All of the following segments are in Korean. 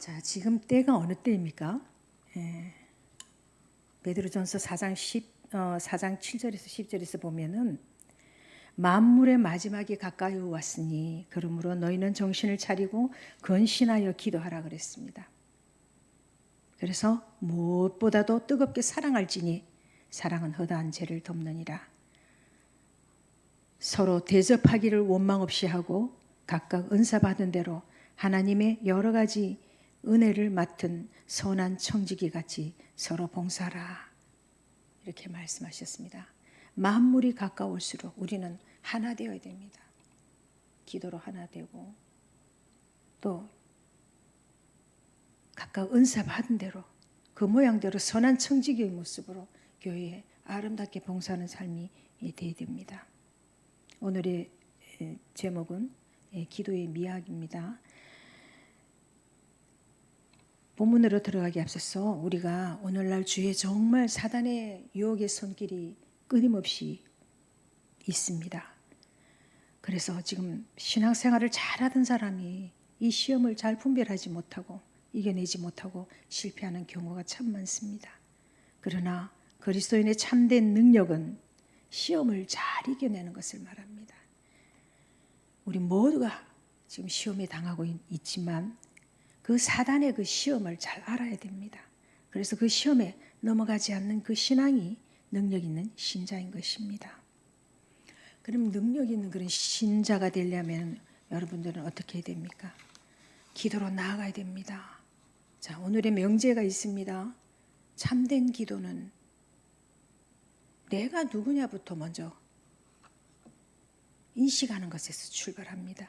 자, 지금 때가 어느 때입니까? 예. 베드로전서 4장 10 어, 4장 7절에서 10절에서 보면은 만물의 마지막이 가까이 왔으니 그러므로 너희는 정신을 차리고 근신하여 기도하라 그랬습니다. 그래서 무엇보다도 뜨겁게 사랑할지니 사랑은 허다한 죄를 덮느니라. 서로 대접하기를 원망 없이 하고 각각 은사 받은 대로 하나님의 여러 가지 은혜를 맡은 선한 청지기 같이 서로 봉사하라. 이렇게 말씀하셨습니다. 만물이 가까울수록 우리는 하나 되어야 됩니다. 기도로 하나 되고 또 각각 은사 받은 대로 그 모양대로 선한 청지기의 모습으로 교회에 아름답게 봉사하는 삶이 되어야 됩니다. 오늘의 에, 제목은 에, 기도의 미학입니다. 본문으로 들어가기 앞서서 우리가 오늘날 주에 정말 사단의 유혹의 손길이 끊임없이 있습니다. 그래서 지금 신앙생활을 잘하던 사람이 이 시험을 잘 분별하지 못하고 이겨내지 못하고 실패하는 경우가 참 많습니다. 그러나 그리스도인의 참된 능력은 시험을 잘 이겨내는 것을 말합니다. 우리 모두가 지금 시험에 당하고 있- 있지만 그 사단의 그 시험을 잘 알아야 됩니다. 그래서 그 시험에 넘어가지 않는 그 신앙이 능력 있는 신자인 것입니다. 그럼 능력 있는 그런 신자가 되려면 여러분들은 어떻게 해야 됩니까? 기도로 나아가야 됩니다. 자, 오늘의 명제가 있습니다. 참된 기도는 내가 누구냐부터 먼저 인식하는 것에서 출발합니다.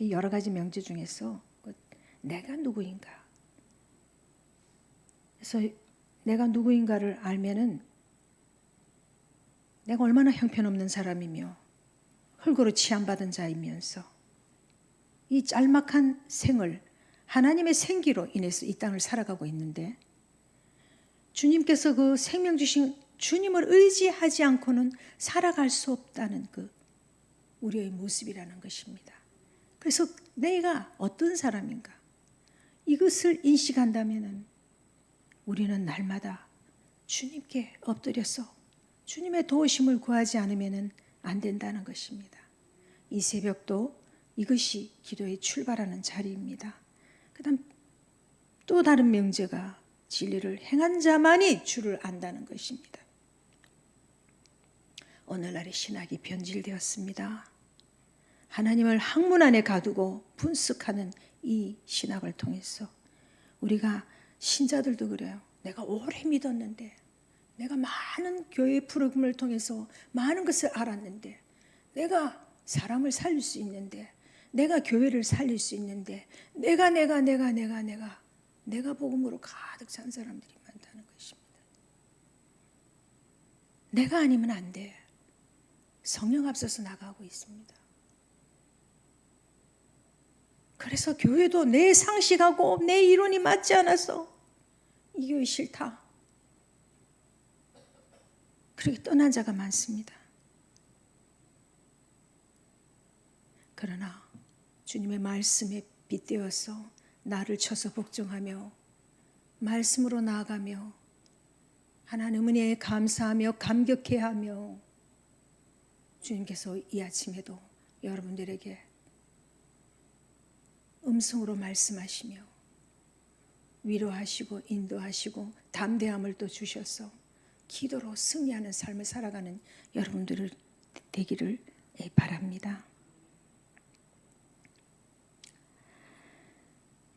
이 여러 가지 명제 중에서 그 내가 누구인가. 그래서 내가 누구인가를 알면은 내가 얼마나 형편없는 사람이며 흙으로 치안받은 자이면서 이 짤막한 생을 하나님의 생기로 인해서 이 땅을 살아가고 있는데 주님께서 그 생명 주신 주님을 의지하지 않고는 살아갈 수 없다는 그 우리의 모습이라는 것입니다. 그래서 내가 어떤 사람인가 이것을 인식한다면은 우리는 날마다 주님께 엎드려서 주님의 도우심을 구하지 않으면은 안 된다는 것입니다. 이 새벽도 이것이 기도의 출발하는 자리입니다. 그다음 또 다른 명제가 진리를 행한 자만이 주를 안다는 것입니다. 오늘날의 신학이 변질되었습니다. 하나님을 학문 안에 가두고 분석하는 이 신학을 통해서 우리가 신자들도 그래요. 내가 오래 믿었는데 내가 많은 교회 프로그램을 통해서 많은 것을 알았는데 내가 사람을 살릴 수 있는데 내가 교회를 살릴 수 있는데 내가 내가 내가 내가 내가 내가 복음으로 가득 찬 사람들이 많다는 것입니다. 내가 아니면 안 돼. 성령 앞서서 나가고 있습니다. 그래서 교회도 내 상식하고 내 이론이 맞지 않아서 이 교회 싫다. 그렇게 떠난 자가 많습니다. 그러나 주님의 말씀에 빗대어서 나를 쳐서 복종하며 말씀으로 나아가며 하나님 은혜에 감사하며 감격해하며 주님께서 이 아침에도 여러분들에게 음성으로 말씀하시며 위로하시고 인도하시고 담대함을 또 주셔서 기도로 승리하는 삶을 살아가는 여러분들을 되기를 바랍니다.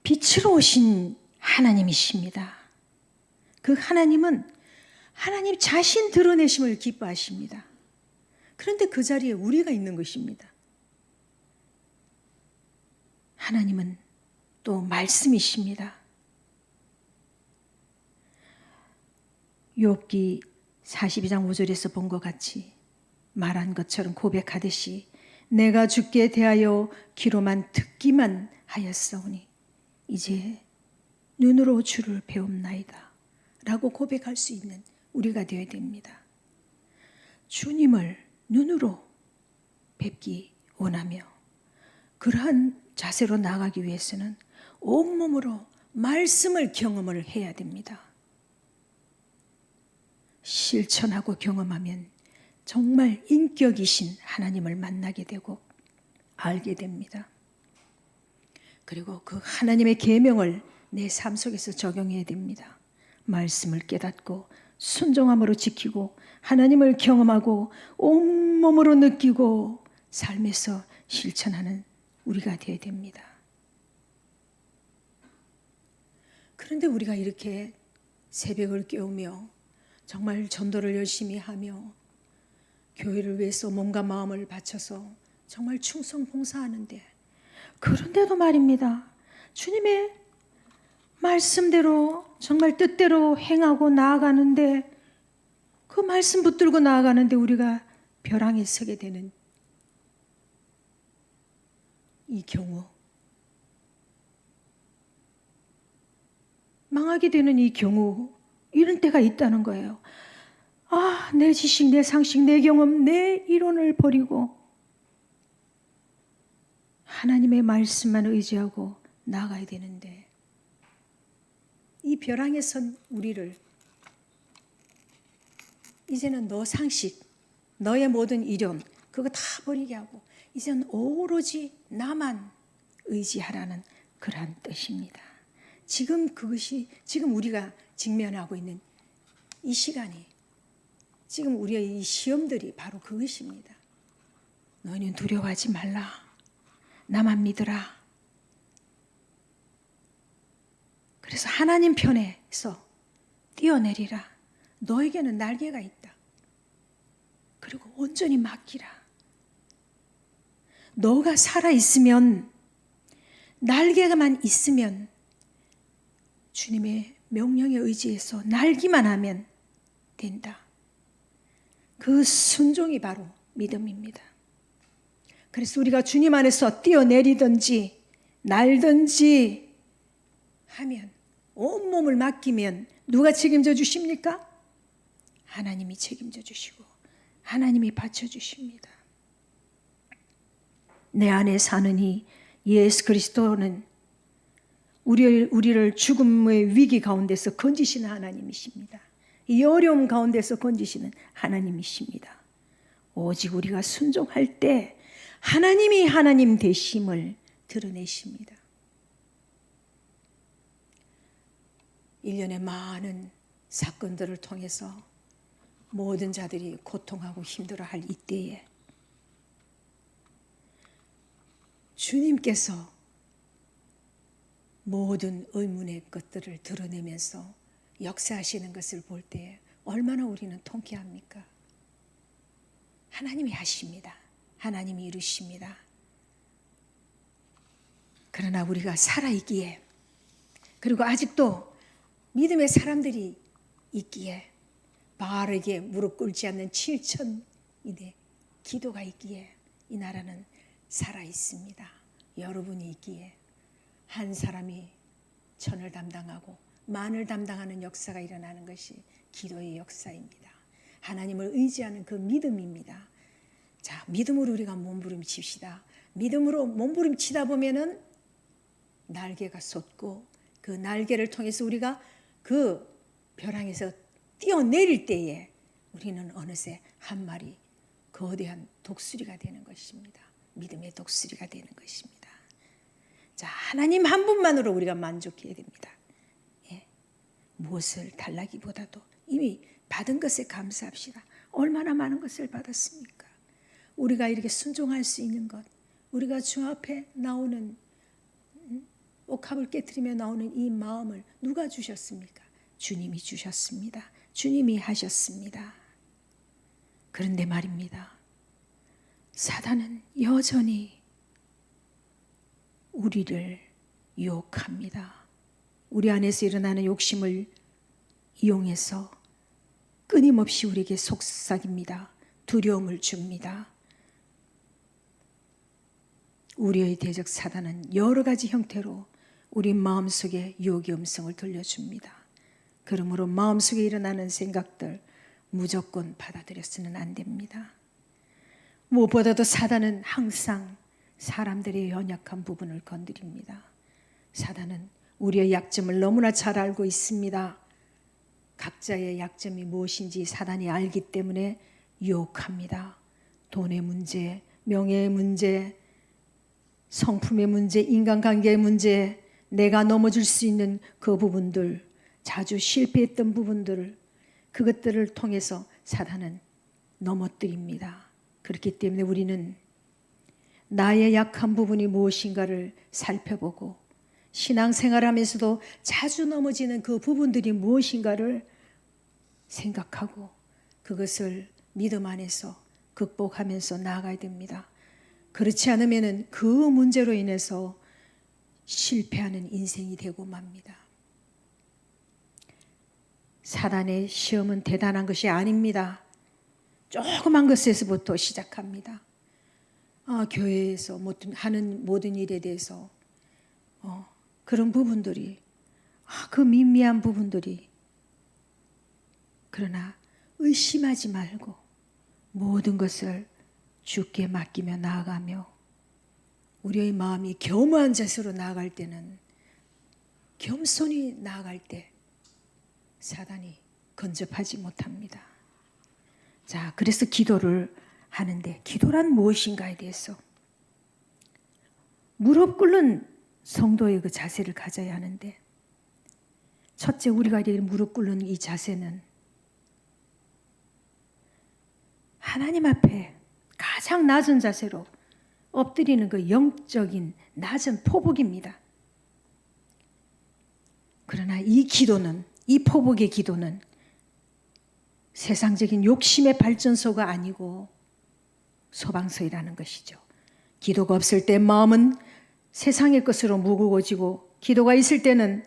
빛으로 오신 하나님이십니다. 그 하나님은 하나님 자신 드러내심을 기뻐하십니다. 그런데 그 자리에 우리가 있는 것입니다. 하나님은 또 말씀이십니다. 욥기 42장 5절에서 본 것 같이 말한 것처럼 고백하듯이 내가 주께 대하여 귀로만 듣기만 하였사오니 이제 눈으로 주를 배움나이다 라고 고백할 수 있는 우리가 되어야 됩니다. 주님을 눈으로 뵙기 원하며 그러한 자세로 나가기 위해서는 온몸으로 말씀을 경험을 해야 됩니다. 실천하고 경험하면 정말 인격이신 하나님을 만나게 되고 알게 됩니다. 그리고 그 하나님의 계명을 내 삶 속에서 적용해야 됩니다. 말씀을 깨닫고 순종함으로 지키고 하나님을 경험하고 온몸으로 느끼고 삶에서 실천하는 우리가 되어야 됩니다. 그런데 우리가 이렇게 새벽을 깨우며 정말 전도를 열심히 하며 교회를 위해서 몸과 마음을 바쳐서 정말 충성 봉사하는데 그런데도 말입니다. 주님의 말씀대로 정말 뜻대로 행하고 나아가는데 그 말씀 붙들고 나아가는데 우리가 벼랑에 서게 되는 이 경우 망하게 되는 이 경우 이런 때가 있다는 거예요. 아, 내 지식, 내 상식, 내 경험, 내 이론을 버리고 하나님의 말씀만 의지하고 나가야 되는데 이 벼랑에 선 우리를 이제는 너 상식, 너의 모든 이론 그거 다 버리게 하고 이제는 오로지 나만 의지하라는 그러한 뜻입니다. 지금 그것이 지금 우리가 직면하고 있는 이 시간이 지금 우리의 이 시험들이 바로 그것입니다. 너희는 두려워하지 말라. 나만 믿으라. 그래서 하나님 편에서 뛰어내리라. 너에게는 날개가 있다. 그리고 온전히 맡기라. 너가 살아 있으면 날개가만 있으면 주님의 명령에 의지해서 날기만 하면 된다. 그 순종이 바로 믿음입니다. 그래서 우리가 주님 안에서 뛰어내리든지 날든지 하면 온몸을 맡기면 누가 책임져 주십니까? 하나님이 책임져 주시고 하나님이 받쳐 주십니다. 내 안에 이 예수 그리스도는 우리를, 우리를 죽음의 위기 가운데서 건지시는 하나님이십니다. 이 어려움 가운데서 건지시는 하나님이십니다. 오직 우리가 순종할 때 하나님이 하나님 되심을 드러내십니다. 일련의 많은 사건들을 통해서 모든 자들이 고통하고 힘들어할 이때에 주님께서 모든 의문의 것들을 드러내면서 역사하시는 것을 볼 때 얼마나 우리는 통쾌합니까? 하나님이 하십니다. 하나님이 이루십니다. 그러나 우리가 살아있기에 그리고 아직도 믿음의 사람들이 있기에 바르게 무릎 꿇지 않는 7천인의 기도가 있기에 이 나라는 살아 있습니다. 여러분이 있기에 한 사람이 천을 담당하고 만을 담당하는 역사가 일어나는 것이 기도의 역사입니다. 하나님을 의지하는 그 믿음입니다. 자, 믿음으로 우리가 몸부림칩시다. 믿음으로 몸부림치다 보면은 날개가 솟고 그 날개를 통해서 우리가 그 벼랑에서 뛰어내릴 때에 우리는 어느새 한 마리 거대한 독수리가 되는 것입니다. 믿음의 독수리가 되는 것입니다. 자, 하나님 한 분만으로 우리가 만족해야 됩니다. 예. 무엇을 달라기보다도 이미 받은 것에 감사합시다. 얼마나 많은 것을 받았습니까? 우리가 이렇게 순종할 수 있는 것, 우리가 주 앞에 나오는 음, 옥합을 깨뜨리며 나오는 이 마음을 누가 주셨습니까? 주님이 주셨습니다. 주님이 하셨습니다. 그런데 말입니다. 사단은 여전히 우리를 유혹합니다. 우리 안에서 일어나는 욕심을 이용해서 끊임없이 우리에게 속삭입니다. 두려움을 줍니다. 우리의 대적 사단은 여러 가지 형태로 우리 마음속에 유혹의 음성을 들려줍니다. 그러므로 마음속에 일어나는 생각들 무조건 받아들여서는 안 됩니다. 무엇보다도 사단은 항상 사람들의 연약한 부분을 건드립니다. 사단은 우리의 약점을 너무나 잘 알고 있습니다. 각자의 약점이 무엇인지 사단이 알기 때문에 유혹합니다. 돈의 문제, 명예의 문제, 성품의 문제, 인간관계의 문제, 내가 넘어질 수 있는 그 부분들, 자주 실패했던 부분들을 그것들을 통해서 사단은 넘어뜨립니다. 그렇기 때문에 우리는 나의 약한 부분이 무엇인가를 살펴보고 신앙생활 하면서도 자주 넘어지는 그 부분들이 무엇인가를 생각하고 그것을 믿음 안에서 극복하면서 나아가야 됩니다. 그렇지 않으면 그 문제로 인해서 실패하는 인생이 되고 맙니다. 사단의 시험은 대단한 것이 아닙니다. 조그만 것에서부터 시작합니다. 아, 교회에서 모든, 하는 모든 일에 대해서 어, 그런 부분들이 아, 그 미미한 부분들이 그러나 의심하지 말고 모든 것을 주께 맡기며 나아가며 우리의 마음이 겸허한 자세로 나아갈 때는 겸손히 나아갈 때 사단이 건접하지 못합니다. 자, 그래서 기도를 하는데 기도란 무엇인가에 대해서 무릎 꿇는 성도의 그 자세를 가져야 하는데 첫째 우리가 이렇게 무릎 꿇는 이 자세는 하나님 앞에 가장 낮은 자세로 엎드리는 그 영적인 낮은 포복입니다. 그러나 이 기도는 이 포복의 기도는 세상적인 욕심의 발전소가 아니고 소방서이라는 것이죠. 기도가 없을 때 마음은 세상의 것으로 무거워지고 기도가 있을 때는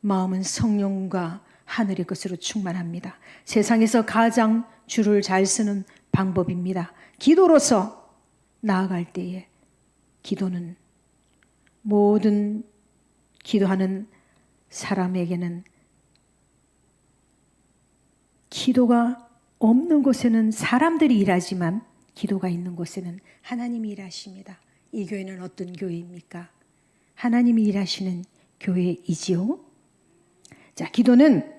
마음은 성령과 하늘의 것으로 충만합니다. 세상에서 가장 줄을 잘 쓰는 방법입니다. 기도로서 나아갈 때에 기도는 모든 기도하는 사람에게는 기도가 없는 곳에는 사람들이 일하지만 기도가 있는 곳에는 하나님이 일하십니다. 이 교회는 어떤 교회입니까? 하나님이 일하시는 교회이지요. 자, 기도는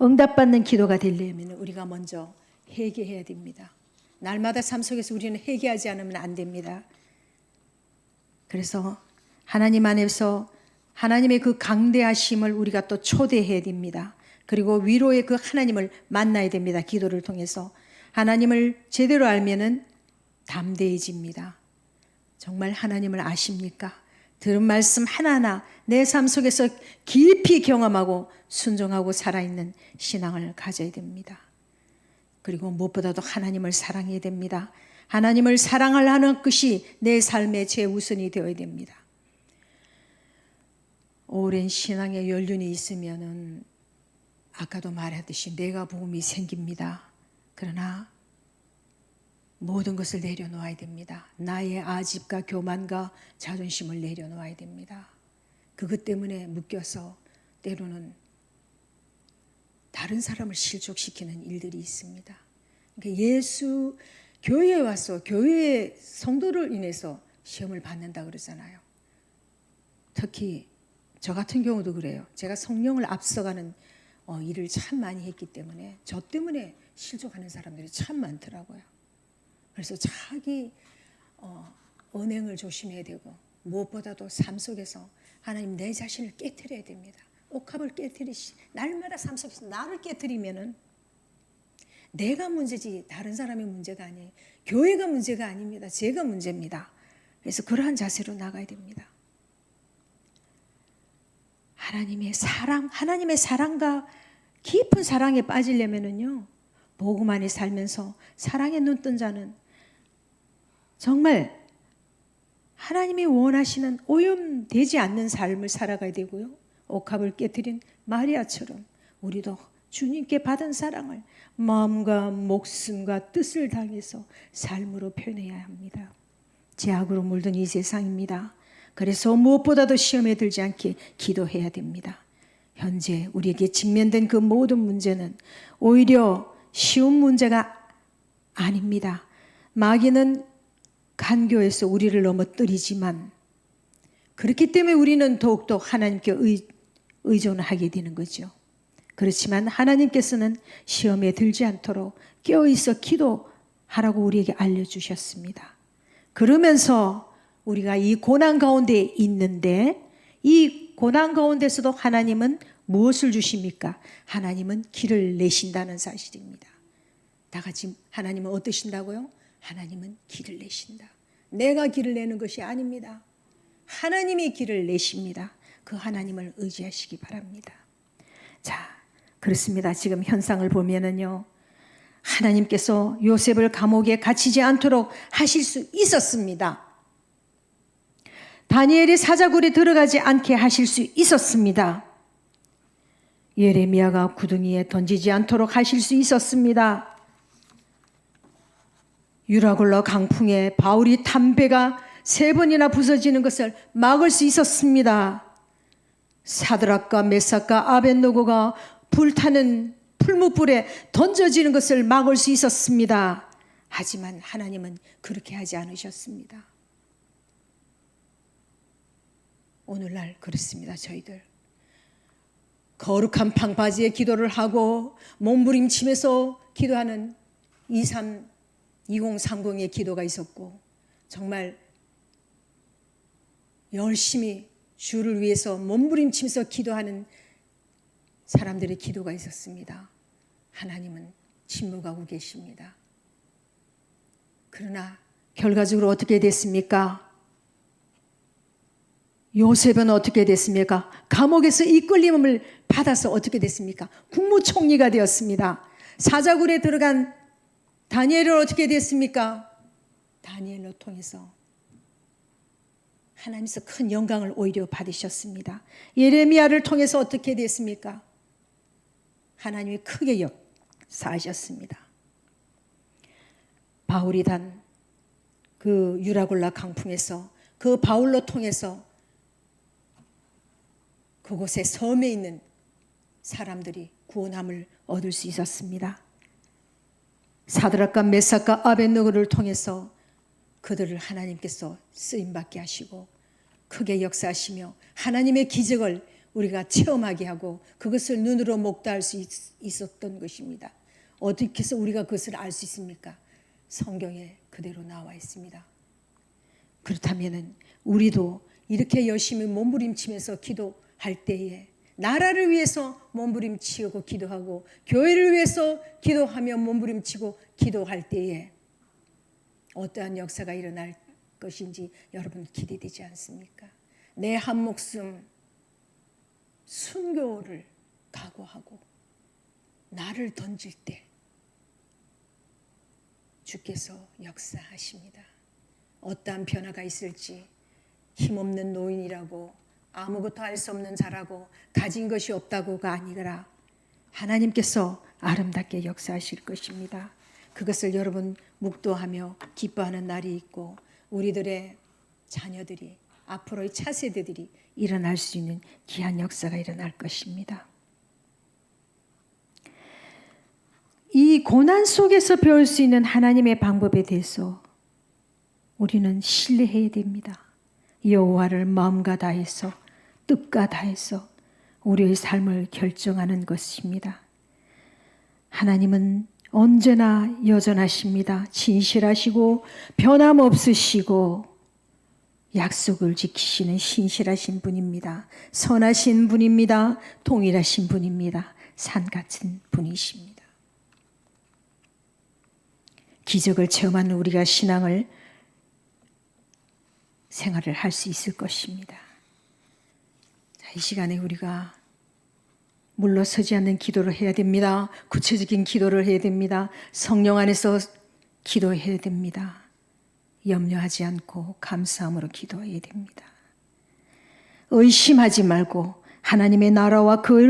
응답받는 기도가 되려면 우리가 먼저 회개해야 됩니다. 날마다 삶 속에서 우리는 회개하지 않으면 안 됩니다. 그래서 하나님 안에서 하나님의 그 강대하심을 우리가 또 초대해야 됩니다. 그리고 위로의 그 하나님을 만나야 됩니다. 기도를 통해서 하나님을 제대로 알면은 담대해집니다. 정말 하나님을 아십니까? 들은 말씀 하나하나 내 삶 속에서 깊이 경험하고 순종하고 살아있는 신앙을 가져야 됩니다. 그리고 무엇보다도 하나님을 사랑해야 됩니다. 하나님을 사랑하는 것이 내 삶의 제우선이 되어야 됩니다. 오랜 신앙의 연륜이 있으면은 아까도 말했듯이 내가 부음이 생깁니다. 그러나 모든 것을 내려놓아야 됩니다. 나의 아집과 교만과 자존심을 내려놓아야 됩니다. 그것 때문에 묶여서 때로는 다른 사람을 실족시키는 일들이 있습니다. 그러니까 예수 교회에 와서 교회 성도를 인해서 시험을 받는다 그러잖아요. 특히 저 같은 경우도 그래요. 제가 성령을 앞서가는 어, 일을 참 많이 했기 때문에 저 때문에 실족하는 사람들이 참 많더라고요. 그래서 자기 어, 언행을 조심해야 되고 무엇보다도 삶 속에서 하나님 내 자신을 깨뜨려야 됩니다. 옥합을 깨뜨리시 날마다 삶 속에서 나를 깨뜨리면은 내가 문제지 다른 사람의 문제가 아니에요. 교회가 문제가 아닙니다. 제가 문제입니다. 그래서 그러한 자세로 나가야 됩니다. 하나님의 사랑, 하나님의 사랑과 깊은 사랑에 빠지려면은요, 복음 안에 살면서 사랑에 눈 뜬 자는 정말 하나님이 원하시는 오염되지 않는 삶을 살아가야 되고요. 옥합을 깨뜨린 마리아처럼 우리도 주님께 받은 사랑을 마음과 목숨과 뜻을 당해서 삶으로 표현해야 합니다. 제약으로 물든 이 세상입니다. 그래서 무엇보다도 시험에 들지 않게 기도해야 됩니다. 현재 우리에게 직면된 그 모든 문제는 오히려 쉬운 문제가 아닙니다. 마귀는 간교에서 우리를 넘어뜨리지만 그렇기 때문에 우리는 더욱더 하나님께 의, 의존하게 되는 거죠. 그렇지만 하나님께서는 시험에 들지 않도록 깨어있어 기도하라고 우리에게 알려주셨습니다. 그러면서 우리가 이 고난 가운데 있는데 이 고난 가운데서도 하나님은 무엇을 주십니까? 하나님은 길을 내신다는 사실입니다. 다 같이 하나님은 어떠신다고요? 하나님은 길을 내신다. 내가 길을 내는 것이 아닙니다. 하나님이 길을 내십니다. 그 하나님을 의지하시기 바랍니다. 자, 그렇습니다. 지금 현상을 보면은요. 하나님께서 요셉을 감옥에 갇히지 않도록 하실 수 있었습니다. 다니엘이 사자굴에 들어가지 않게 하실 수 있었습니다. 예레미야가 구덩이에 던지지 않도록 하실 수 있었습니다. 유라굴라 강풍에 바울이 담배가 세 번이나 부서지는 것을 막을 수 있었습니다. 사드락과 메삭과 아벤노고가 불타는 풀무불에 던져지는 것을 막을 수 있었습니다. 하지만 하나님은 그렇게 하지 않으셨습니다. 오늘날 그렇습니다. 저희들 거룩한 방바지에 기도를 하고 몸부림치면서 기도하는 23 2030의 기도가 있었고 정말 열심히 주를 위해서 몸부림치면서 기도하는 사람들의 기도가 있었습니다. 하나님은 침묵하고 계십니다. 그러나 결과적으로 어떻게 됐습니까? 요셉은 어떻게 됐습니까? 감옥에서 이끌림을 받아서 어떻게 됐습니까? 국무총리가 되었습니다. 사자굴에 들어간 다니엘은 어떻게 됐습니까? 다니엘로 통해서 하나님께서 큰 영광을 오히려 받으셨습니다. 예레미야를 통해서 어떻게 됐습니까? 하나님이 크게 역사하셨습니다. 바울이 단 그 유라굴라 강풍에서 그 바울로 통해서 그곳에 섬에 있는 사람들이 구원함을 얻을 수 있었습니다. 사드락과 메삭과 아벤노고를 통해서 그들을 하나님께서 쓰임 받게 하시고 크게 역사하시며 하나님의 기적을 우리가 체험하게 하고 그것을 눈으로 목도할 수 있, 있었던 것입니다. 어떻게 해서 우리가 그것을 알 수 있습니까? 성경에 그대로 나와 있습니다. 그렇다면은 우리도 이렇게 열심히 몸부림치면서 기도 할 때에 나라를 위해서 몸부림치고 기도하고 교회를 위해서 기도하며 몸부림치고 기도할 때에 어떠한 역사가 일어날 것인지 여러분 기대되지 않습니까? 내 한 목숨 순교를 각오하고 나를 던질 때 주께서 역사하십니다. 어떠한 변화가 있을지 힘없는 노인이라고 아무것도 할 수 없는 자라고 가진 것이 없다고가 아니라 하나님께서 아름답게 역사하실 것입니다. 그것을 여러분 묵도하며 기뻐하는 날이 있고 우리들의 자녀들이 앞으로의 차세대들이 일어날 수 있는 귀한 역사가 일어날 것입니다. 이 고난 속에서 배울 수 있는 하나님의 방법에 대해서 우리는 신뢰해야 됩니다. 여호와를 마음과 다해서 뜻과 다해서 우리의 삶을 결정하는 것입니다. 하나님은 언제나 여전하십니다. 진실하시고 변함없으시고 약속을 지키시는 신실하신 분입니다. 선하신 분입니다. 동일하신 분입니다. 산 같은 분이십니다. 기적을 체험하는 우리가 신앙을 생활을 할 수 있을 것입니다. 자, 이 시간에 우리가 물러서지 않는 기도를 해야 됩니다. 구체적인 기도를 해야 됩니다. 성령 안에서 기도해야 됩니다. 염려하지 않고 감사함으로 기도해야 됩니다. 의심하지 말고 하나님의 나라와 그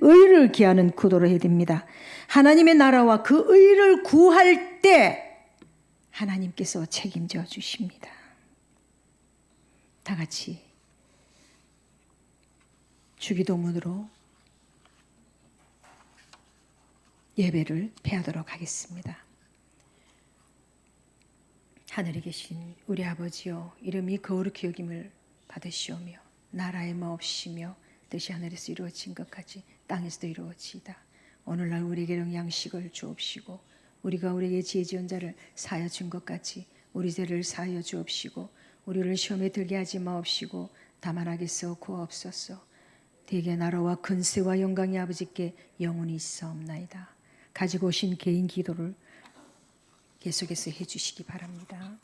의를, 기하는 기도를 해야 됩니다. 하나님의 나라와 그 의를 구할 때 하나님께서 책임져 주십니다. 다 같이 주기도문으로 예배를 패하도록 하겠습니다. 하늘에 계신 우리 아버지여 이름이 거룩히 여김을 받으시오며 나라의 마옵시며 뜻이 하늘에서 이루어진 것 같이 땅에서도 이루어지이다. 오늘날 우리에게 양식을 주옵시고 우리가 우리에게 지혜 지은 자를 사하여 준 것 같이 우리 죄를 사하여 주옵시고 우리를 시험에 들게 하지 마옵시고 다만 하게서 구하옵소서. 대개 나라와 근세와 영광이 아버지께 영원히 있사옵나이다. 가지고 오신 개인 기도를 계속해서 해주시기 바랍니다.